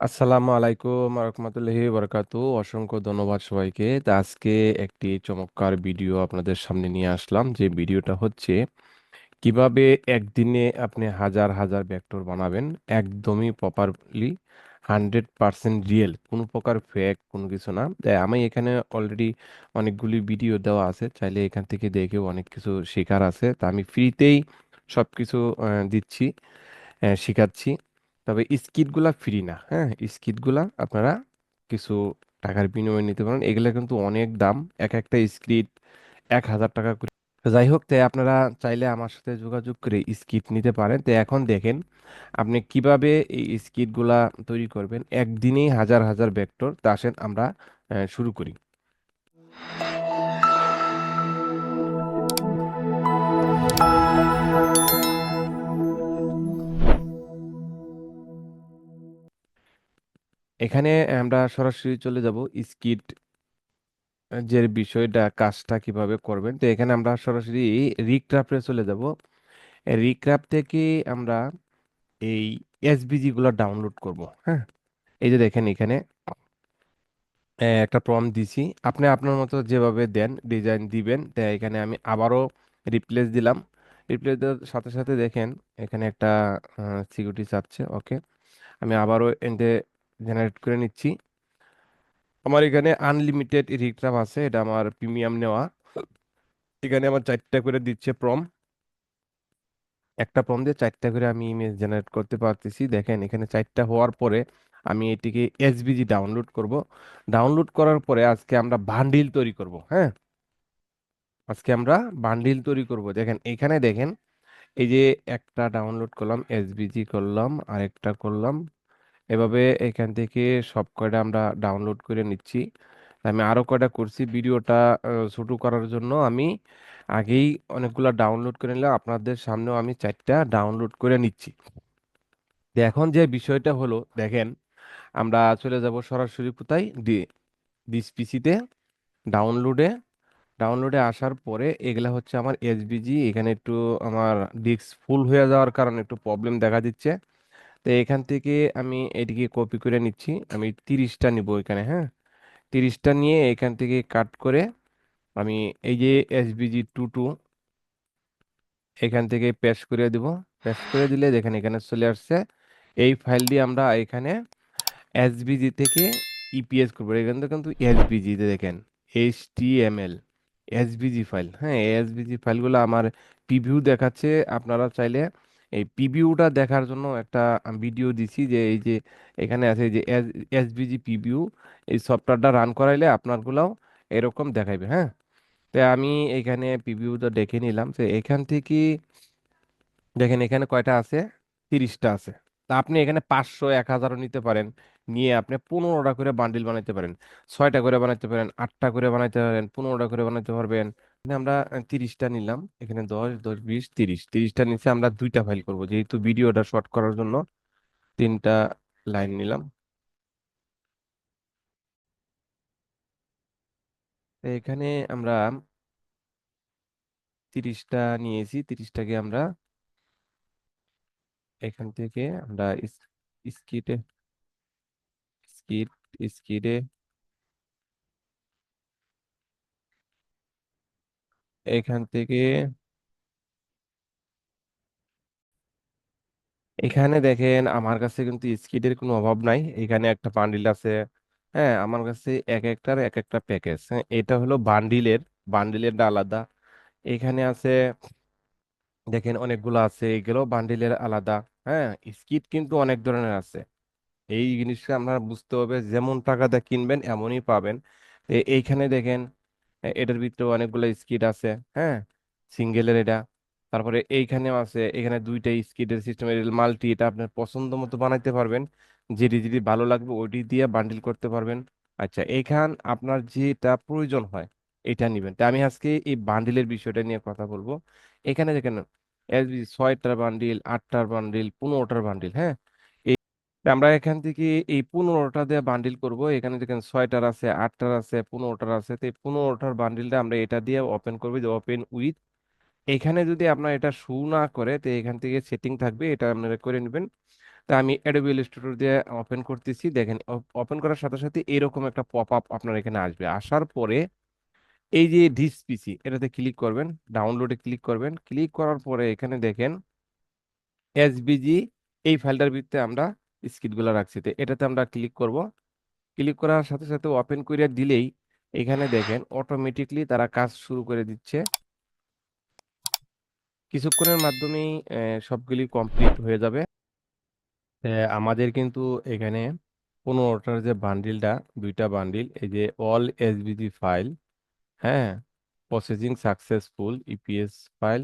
আসসালামু আলাইকুম রহমতুল্লাহি বরকাতু অসংখ্য ধন্যবাদ সবাইকে। তা আজকে একটি চমৎকার ভিডিও আপনাদের সামনে নিয়ে আসলাম। যে ভিডিওটা হচ্ছে, কীভাবে একদিনে আপনি হাজার হাজার ভেক্টর বানাবেন একদমই প্রপারলি হান্ড্রেড পার্সেন্ট রিয়েল কোনো প্রকার ফেক কোনো কিছু না। আমি এখানে অলরেডি অনেকগুলি ভিডিও দেওয়া আছে। চাইলে এখান থেকে দেখেও অনেক কিছু শেখার আছে। তা আমি ফ্রিতেই সব কিছু দিচ্ছি শেখাচ্ছি। তবে স্কিটগুলা ফ্রি না হ্যাঁ? স্কিটগুলা আপনারা কিছু টাকার বিনিময়ে নিতে পারেন। এগুলা কিন্তু অনেক দাম, এক একটা স্কিট এক হাজার টাকা করে। যাই হোক তাই আপনারা চাইলে আমার সাথে যোগাযোগ করে স্কিট নিতে পারেন। তো এখন দেখেন আপনি কীভাবে এই স্কিটগুলা তৈরি করবেন। একদিনেই হাজার হাজার ভেক্টর তা আসেন আমরা শুরু করি। এখানে আমরা সরাসরি চলে যাব স্কিট যে বিষয়টা, কাজটা কীভাবে করবেন। তো এখানে আমরা সরাসরি রিক্রাফটে চলে যাব। রিক্রাফট থেকে আমরা এই এসভিজি গুলো ডাউনলোড করব হ্যাঁ? এই যে দেখেন এখানে একটা প্রম্পট দিছি। আপনি আপনার মতো যেভাবে দেন ডিজাইন দিবেন তাই এখানে আমি আবারও রিপ্লেস দিলাম। রিপ্লেস দেওয়ার সাথে সাথে দেখেন, এখানে একটা সিকিউরিটি চাচ্ছে ওকে আমি আবারও এন্ডে জেনারেট করে নিচ্ছি। আমার এখানে আনলিমিটেড রিক্রাফ আছে, এটা আমার প্রিমিয়াম নেওয়া। এখানে আমার চারটা করে দিচ্ছে প্রম একটা প্রম দিয়ে চারটা করে আমি ইমেজ জেনারেট করতে পারতেছি। দেখেন, এখানে চারটা হওয়ার পরে আমি এটিকে এসভিজি ডাউনলোড করব। ডাউনলোড করার পরে আজকে আমরা বান্ডিল তৈরি করব হ্যাঁ? আজকে আমরা বান্ডিল তৈরি করব। দেখেন, এখানে দেখেন, এই যে একটা ডাউনলোড করলাম এসভিজি করলাম, আরেকটা করলাম এভাবে এখান থেকে সব কয়টা আমরা ডাউনলোড করে নিচ্ছি। আমি আরও কয়টা করছি ভিডিওটা শুরু করার জন্য। আমি আগেই অনেকগুলো ডাউনলোড করে নিলাম। আপনাদের সামনেও আমি চারটা ডাউনলোড করে নিচ্ছি। এখন যে বিষয়টা হলো, দেখেন, আমরা চলে যাব সরাসরি কোথায়? ডি দিস পিসিতে ডাউনলোডে ডাউনলোডে আসার পরে এগুলা হচ্ছে আমার এসভিজি এখানে একটু আমার ডিস্ক ফুল হয়ে যাওয়ার কারণে একটু প্রবলেম দেখা দিচ্ছে। তো এখান থেকে আমি এটিকে কপি করে নিচ্ছি। আমি তিরিশটা নিব এখানে হ্যাঁ? তিরিশটা নিয়ে এখান থেকে কাট করে আমি এই যে এসবিজি টু টু এখান থেকে পেস্ট করে দিব। পেস্ট করে দিলে দেখেন এখানে চলে আসছে। এই ফাইলটি আমরা এখানে এসবিজি থেকে ইপিএস করব। এখান থেকে কিন্তু এসবিজি তে দেখেন এইচ টি এম এল এসবিজি ফাইল হ্যাঁ? এসবিজি ফাইলগুলো আমার প্রিভিউ দেখাচ্ছে। আপনারা চাইলে এই প্রিভিউটা দেখার জন্য একটা ভিডিও দিছি যে, এই যে এখানে আছে যে এসবিজি প্রিভিউ এই সফটওয়্যারটা রান করাইলে আপনারগুলাও এরকম দেখাইবে হ্যাঁ? তো আমি এখানে প্রিভিউটা দেখে নিলাম তো এখান থেকে, দেখেন এখানে কয়টা আছে? তিরিশটা আছে। তা আপনি এখানে পাঁচশো, এক হাজারও নিতে পারেন। নিয়ে আপনি পনেরোটা করে বান্ডিল বানাইতে পারেন। ছয়টা করে বানাইতে পারেন, আটটা করে বানাইতে পারেন, পনেরোটা করে বানাইতে পারবেন। আমরা তিরিশটা নিলাম। এখানে দশ দশ, বিশ, তিরিশ। তিরিশটা নিচে আমরা দুইটা ফাইল করব। যেহেতু ভিডিওটা শর্ট করার জন্য তিনটা লাইন নিলাম। এখানে আমরা তিরিশটা নিয়েছি। তিরিশটাকে আমরা এখান থেকে আমরা স্কিটে স্কিট স্কিডে এখান থেকে এখানে দেখেন, আমার কাছে কিন্তু স্কিডের কোনো অভাব নাই। এখানে একটা বান্ডিল আছে। হ্যাঁ আমার কাছে এক একটার এক একটা প্যাকেজ হ্যাঁ এটা হলো বান্ডিলের বান্ডিলেরটা আলাদা। এখানে আছে, দেখেন অনেকগুলো আছে, এগুলো বান্ডিলের আলাদা। হ্যাঁ স্কিড কিন্তু অনেক ধরনের আছে। এই জিনিসটা আপনারা বুঝতে হবে, যেমন টাকাতে কিনবেন, এমনই পাবেন। এইখানে দেখেন এটার ভিতরে অনেকগুলো স্কিড আছে হ্যাঁ? সিঙ্গেলের এটা। তারপরে এইখানেও আছে, এখানে দুইটা স্কিডের সিস্টেম মাল্টি এটা আপনার পছন্দ মতো বানাইতে পারবেন। যেটি যেটি ভালো লাগবে ওইটি দিয়ে বান্ডিল করতে পারবেন। আচ্ছা এইখান আপনার যেটা প্রয়োজন হয়, এটা নিবেন। তা আমি আজকে এই বান্ডিলের বিষয়টা নিয়ে কথা বলব। এখানে দেখেন এসবি ছয়টার বান্ডিল আটটার বান্ডিল পনেরোটার বান্ডিল হ্যাঁ? আমরা এখান থেকে এই পনেরোটা দিয়ে বান্ডিল করব। এখানে দেখেন ছয়টার আছে, আটটার আছে, পনেরোটার আছে। তো এই পনেরোটার বান্ডিলটা আমরা এটা দিয়ে ওপেন করব, যে ওপেন উইথ এখানে যদি আপনার এটা শু না করে, তো এখান থেকে সেটিং থাকবে, এটা আপনারা করে নেবেন। তা আমি অ্যাডোবি ইলাস্ট্রেটর দিয়ে ওপেন করতেছি। দেখেন ওপেন করার সাথে সাথে এরকম একটা পপ আপ আপনার এখানে আসবে। আসার পরে এই যে ডিস পিসি এটাতে ক্লিক করবেন ডাউনলোডে ক্লিক করবেন। ক্লিক করার পরে এখানে দেখেন এসবিজি এই ফাইলটার ভিতরে আমরা স্কিটগুলো রাখছি। তো এটাতে আমরা ক্লিক করব। ক্লিক করার সাথে সাথে ওপেন করে দিলেই এখানে দেখেন অটোমেটিকলি তারা কাজ শুরু করে দিচ্ছে। কিছুক্ষণের মাধ্যমেই সবগুলি কমপ্লিট হয়ে যাবে। আমাদের কিন্তু এখানে পনেরোটার যে বান্ডিলটা দুইটা বান্ডিল এই যে অল এসবিজি ফাইল হ্যাঁ? Processing successful EPS file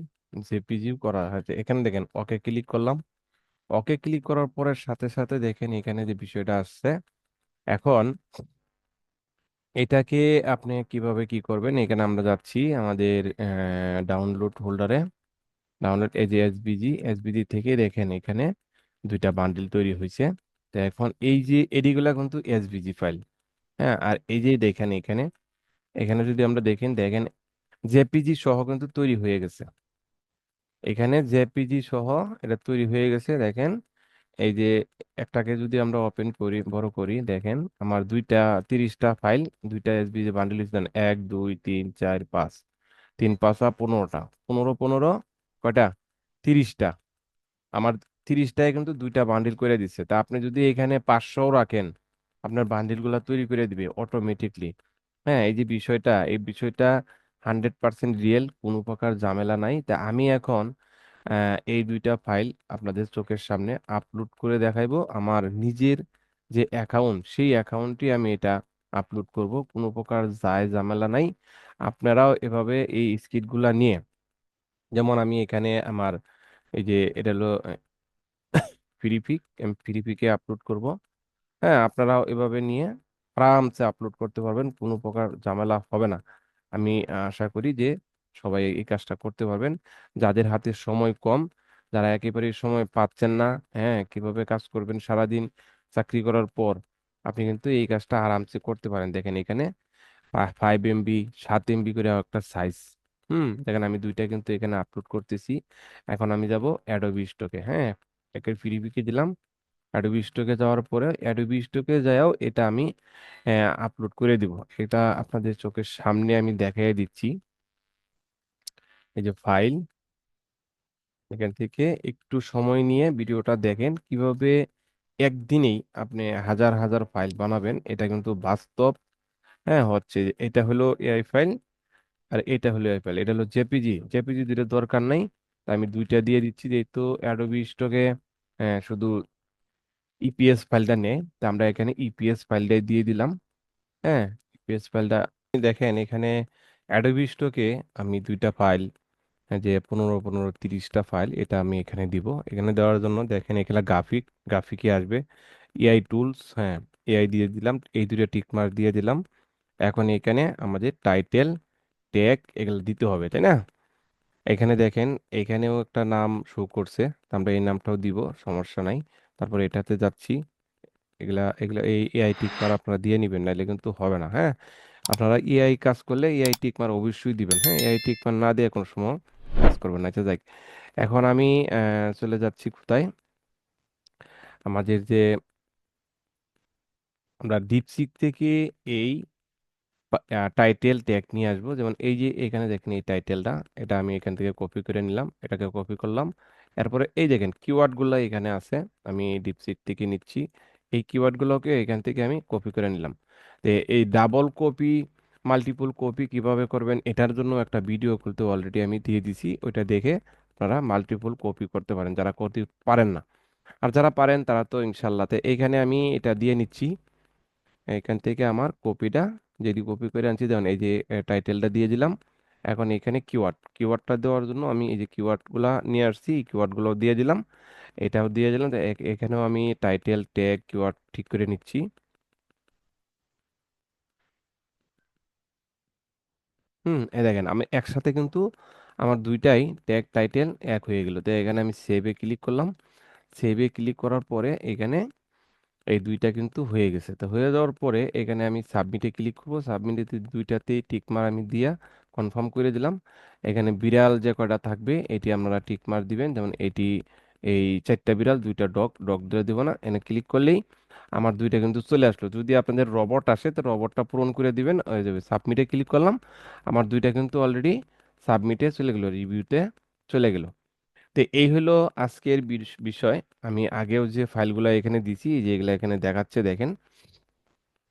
JPG করা হয়েছে। এখানে দেখেন ওকে ক্লিক করলাম। ওকে ক্লিক করার পরে সাথে সাথে দেখেন এখানে যে বিষয়টা আসছে। এখন এটাকে আপনি কীভাবে কি করবেন? এখানে আমরা যাচ্ছি আমাদের ডাউনলোড হোল্ডারে ডাউনলোড এই যে এসবিজি এসবিজি থেকে দেখেন এখানে দুইটা বান্ডিল তৈরি হয়েছে। তো এখন এই যে এডিগুলা কিন্তু এসবিজি ফাইল হ্যাঁ? আর এই যে দেখেন এখানে এখানে যদি আমরা দেখেন দেখেন জেপিজি সহ কিন্তু তৈরি হয়ে গেছে। এখানে জেপিজি সহ এটা তৈরি হয়ে গেছে, দেখেন। এই যে একটাকে যদি আমরা ওপেন করি, বড় করি, দেখেন, আমার দুইটা, তিরিশটা ফাইল, দুইটা এসবিজি বান্ডিল দেন, এক, দুই, তিন, চার, পাঁচ। তিন, পাঁচা পনেরোটা। পনেরো পনেরো, কয়টা? তিরিশটা। আমার তিরিশটায় কিন্তু দুইটা বান্ডিল করে দিচ্ছে। তা আপনি যদি এখানে পাঁচশোও রাখেন, আপনার বান্ডিলগুলো তৈরি করে দিবে অটোমেটিকলি হ্যাঁ এই যে বিষয়টা, এই বিষয়টা হান্ড্রেড পার্সেন্ট রিয়েল, কোনো প্রকার ঝামেলা নাই। তা আমি এখন এই দুইটা ফাইল আপনাদের চোখের সামনে আপলোড করে দেখাইবো। আমার নিজের যে অ্যাকাউন্ট, সেই অ্যাকাউন্টে আমি এটা আপলোড করব। কোনো প্রকার যায় ঝামেলা নাই। আপনারাও এভাবে এই স্কিটগুলা নিয়ে, যেমন আমি এখানে আমার এই যে এটা হলো ফ্রিপিক আমি ফ্রিপিকে আপলোড করব। হ্যাঁ আপনারাও এভাবে নিয়ে আরামসে আপলোড করতে পারবেন। কোনো প্রকার ঝামেলা হবে না। আমি আশা করি যে সবাই এই কাজটা করতে পারবেন। যাদের হাতে সময় কম, যারা একেবারে সময় পাচ্ছেন না হ্যাঁ কীভাবে কাজ করবেন সারাদিন চাকরি করার পর, আপনি কিন্তু এই কাজটা আরামসে করতে পারেন। দেখেন এখানে ফাইভ এমবি সাত এমবি করে একটা সাইজ হুম? দেখেন আমি দুইটা কিন্তু এখানে আপলোড করতেছি। এখন আমি যাব অ্যাডোবি স্টকে হ্যাঁ? একের ফ্রিবিকে দিলাম। অ্যাডোবি স্টকে যাওয়ার পরে অ্যাডোবি স্টকে যাও এটা আমি আপলোড করে দিব। এটা আপনাদের চোখের সামনে আমি দেখাই দিচ্ছি। এই যে ফাইল এখান থেকে একটু সময় নিয়ে ভিডিওটা দেখেন কীভাবে একদিনেই আপনি হাজার হাজার ফাইল বানাবেন। এটা কিন্তু বাস্তব হ্যাঁ হচ্ছে। এটা হলো এআই ফাইল আর এটা হলো এআই ফাইল এটা হলো জেপিজি জেপিজি দুটো দরকার নাই। আমি দুইটা দিয়ে দিচ্ছি যেহেতু অ্যাডোবি স্টকে শুধু ইপিএস ফাইলটা নেই তা আমরা এখানে ইপিএস ফাইলটাই দিয়ে দিলাম। হ্যাঁ ইপিএস ফাইলটা দেখেন, এখানে অ্যাডোবি স্টকে আমি দুইটা ফাইল যে পনেরো পনেরো, তিরিশটা ফাইল এটা আমি এখানে দিব। এখানে দেওয়ার জন্য দেখেন, এখানে গ্রাফিক গ্রাফিকে আসবে। এআই টুলস হ্যাঁ এআই দিয়ে দিলাম, এই দুটো টিক মার্ক দিয়ে দিলাম। এখন এখানে আমাদের টাইটেল ট্যাগ এগুলো দিতে হবে, তাই না? এখানে দেখেন, এখানেও একটা নাম শো করছে আমরা এই নামটাও দিব, সমস্যা নাই। তারপর এটাতে যাচ্ছি। এগুলা এগুলা এই এআই টিক মার আপনারা দিয়ে নেবেন নাহলে কিন্তু হবে না হ্যাঁ? আপনারা এআই কাজ করলে এআই টিক মার অবশ্যই দিবেন হ্যাঁ? এআই টিক মার না দিয়ে কোনো সময় কাজ করবেন না। আচ্ছা যাই এখন আমি চলে যাচ্ছি কোথায়? আমাদের যে আমরা ডিপসিক থেকে এই টাইটেল ট্যাগ নিয়ে আসব। যেমন এই যে এখানে দেখেন এই টাইটেলটা এটা আমি এখান থেকে কপি করে নিলাম। এটাকে কপি করলাম। এরপরে এই দেখেন কিওয়ার্ডগুলো এখানে আছে, আমি ডিপসিক থেকে নিচ্ছি। এই কিওয়ার্ডগুলোকে এখান থেকে আমি কপি করে নিলাম। এই ডাবল কপি, মাল্টিপল কপি কীভাবে করবেন এটার জন্য একটা ভিডিও করতে অলরেডি আমি দিয়ে দিছি। ওইটা দেখে আপনারা মাল্টিপল কপি করতে পারেন, যারা করতে পারেন না। আর যারা পারেন তারা তো ইনশাল্লাহ তো এইখানে আমি এটা দিয়ে নিচ্ছি। এখান থেকে আমার কপিটা যেটি কপি করে আনছি যেমন এই যে টাইটেলটা দিয়ে দিলাম। এখন এখানে কিওয়ার্ড কিওয়ার্ডটা দেওয়ার জন্য আমি এই যে কিওয়ার্ডগুলো নিয়ে আসছি, এই কিওয়ার্ডগুলো দিয়ে দিলাম। এটাও দিয়ে দিলাম এখানেও আমি টাইটেল ট্যাগ কিওয়ার্ড ঠিক করে নিচ্ছি। হুম এই দেখেন আমি একসাথে কিন্তু আমার দুইটাই ট্যাগ টাইটেল এক হয়ে গেল। তো এখানে আমি সেভে ক্লিক করলাম। সেভে ক্লিক করার পরে এখানে এই দুইটা কিন্তু হয়ে গেছে। তো হয়ে যাওয়ার পরে এখানে আমি সাবমিটে ক্লিক করব। সাবমিটে দুইটাতেই টিক মার আমি দিয়া কনফার্ম করে দিলাম। এখানে বিড়াল যে কয়টা থাকবে, এটি আপনারা টিক মার দিবেন। যেমন এটি, এই চারটা বিড়াল, দুইটা ডগ ডগ ধরে দিব না। এনে ক্লিক করলেই আমার দুইটা কিন্তু চলে আসলো। যদি আপনাদের রবট আসে, তো রবটটা পূরণ করে দিবেন। হয়ে যাবে সাবমিটে ক্লিক করলাম, আমার দুইটা কিন্তু অলরেডি সাবমিটে চলে গেলো রিভিউতে চলে গেল। তো এই হলো আজকের বিষ- বিষয়। আমি আগেও যে ফাইলগুলো এখানে দিছি, এই যে এগুলো এখানে দেখাচ্ছে, দেখেন।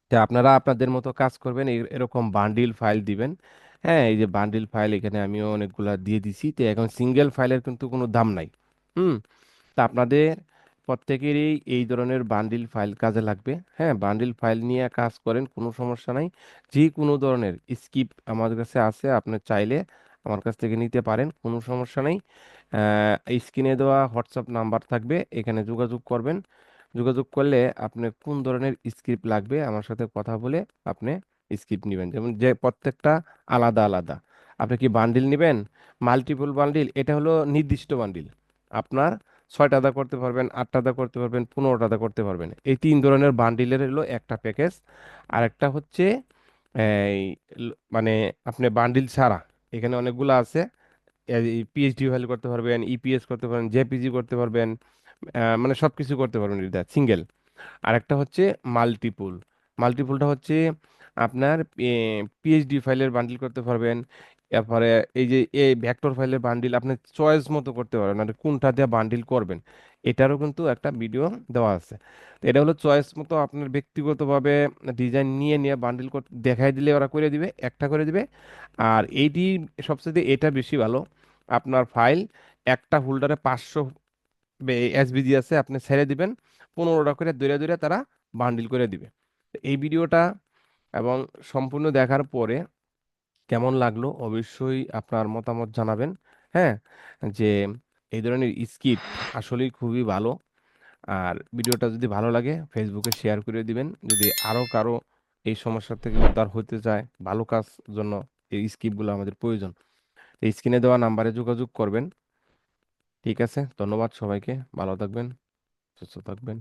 তো আপনারা আপনাদের মতো কাজ করবেন এরকম বান্ডিল ফাইল দিবেন। হ্যাঁ এই যে বান্ডিল ফাইল এখানে আমিও অনেকগুলা দিয়ে দিছি। তো এখন সিঙ্গেল ফাইলের কিন্তু কোনো দাম নাই। হুম? তা আপনাদের প্রত্যেকেরই এই ধরনের বান্ডিল ফাইল কাজে লাগবে। হ্যাঁ বান্ডিল ফাইল নিয়ে কাজ করেন, কোনো সমস্যা নাই। যে কোনো ধরনের স্কিপ আমাদের কাছে আছে, আপনি চাইলে আমার কাছ থেকে নিতে পারেন, কোনো সমস্যা নেই। স্ক্রিনে দেওয়া হোয়াটসঅ্যাপ নাম্বার থাকবে, এখানে যোগাযোগ করবেন। যোগাযোগ করলে আপনি কোন ধরনের স্ক্রিপ্ট লাগবে, আমার সাথে কথা বলে আপনি স্ক্রিপ্ট নেবেন। যেমন যে প্রত্যেকটা আলাদা আলাদা। আপনি কি বান্ডিল নেবেন? মাল্টিপল বান্ডিল এটা হলো নির্দিষ্ট বান্ডিল আপনার ছয়টা দা করতে পারবেন, আটটা দা করতে পারবেন, পনেরোটা দা করতে পারবেন। এই তিন ধরনের বান্ডিলের হলো একটা প্যাকেজ আর একটা হচ্ছে, এই মানে আপনি বান্ডিল ছাড়া, এখানে অনেকগুলো আছে। পিএইচডি ফাইল করতে পারবেন ইপিএস করতে পারবেন জেপিজি করতে পারবেন মানে সব কিছু করতে পারবেন এটা সিঙ্গেল আর একটা হচ্ছে মাল্টিপুল মাল্টিপুলটা হচ্ছে আপনার পিএইচডি ফাইলের বান্ডিল করতে পারবেন। এরপরে এই যে, এই ভেক্টর ফাইলের বান্ডিল আপনি চয়েস মতো করতে পারবেন মানে কোনটা দিয়ে বান্ডিল করবেন, এটারও কিন্তু একটা ভিডিও দেওয়া আছে। তো এটা হলো চয়েস মতো আপনার ব্যক্তিগতভাবে ডিজাইন নিয়ে নিয়ে বান্ডিল দেখাই দিলে ওরা করে দিবে, একটা করে দিবে। আর এইটি সবচেয়ে এটা বেশি ভালো, আপনার ফাইল একটা হোল্ডারে পাঁচশো এসবিজি আছে, আপনি ছেড়ে দিবেন, পনেরোটা করে দূরে দূরে তারা বান্ডিল করে দিবে। এই ভিডিওটা এবং সম্পূর্ণ দেখার পরে কেমন লাগল অবশ্যই আপনার মতামত জানাবেন। হ্যাঁ যে এই ধরনের স্কিপ আসলেই খুবই ভালো। আর ভিডিওটা যদি ভালো লাগে ফেসবুকে শেয়ার করে দিবেন। যদি আরও কারও এই সমস্যা থেকে উদ্ধার হতে চায় ভালো কাজ জন্য এই স্কিপগুলো আমাদের প্রয়োজন, এই স্ক্রিনে দেওয়া নাম্বারে যোগাযোগ করবেন। ঠিক আছে, ধন্যবাদ সবাইকে। ভালো থাকবেন, সুস্থ থাকবেন।